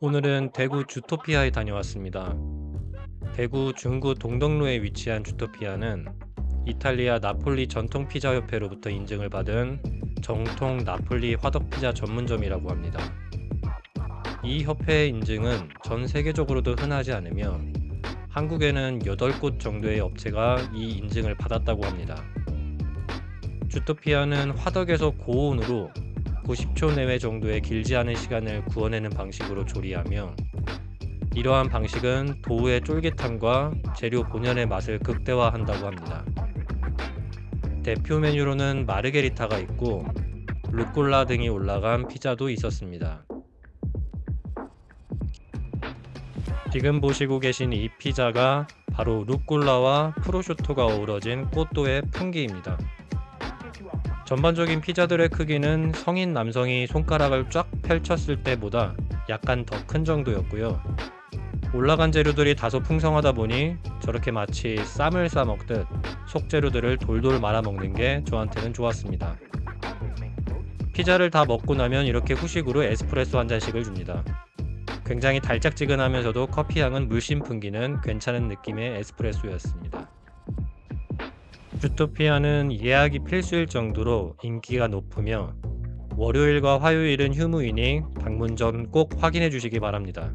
오늘은 대구 주토피아에 다녀왔습니다. 대구 중구 동덕로에 위치한 주토피아는 이탈리아 나폴리 전통 피자 협회로부터 인증을 받은 정통 나폴리 화덕 피자 전문점이라고 합니다. 이 협회의 인증은 전 세계적으로도 흔하지 않으며 한국에는 8곳 정도의 업체가 이 인증을 받았다고 합니다. 주토피아는 화덕에서 고온으로 90초 내외 정도의 길지 않은 시간을 구워내는 방식으로 조리하며 이러한 방식은 도우의 쫄깃함과 재료 본연의 맛을 극대화한다고 합니다. 대표 메뉴로는 마르게리타가 있고 루꼴라 등이 올라간 피자도 있었습니다. 지금 보시고 계신 이 피자가 바로 루꼴라와 프로슈토가 어우러진 꽃도의 풍기입니다. 전반적인 피자들의 크기는 성인 남성이 손가락을 쫙 펼쳤을 때보다 약간 더 큰 정도였고요. 올라간 재료들이 다소 풍성하다 보니 저렇게 마치 쌈을 싸 먹듯 속재료들을 돌돌 말아 먹는 게 저한테는 좋았습니다. 피자를 다 먹고 나면 이렇게 후식으로 에스프레소 한 잔씩을 줍니다. 굉장히 달짝지근하면서도 커피 향은 물씬 풍기는 괜찮은 느낌의 에스프레소였습니다. 주토피아는 예약이 필수일 정도로 인기가 높으며 월요일과 화요일은 휴무이니 방문 전 꼭 확인해 주시기 바랍니다.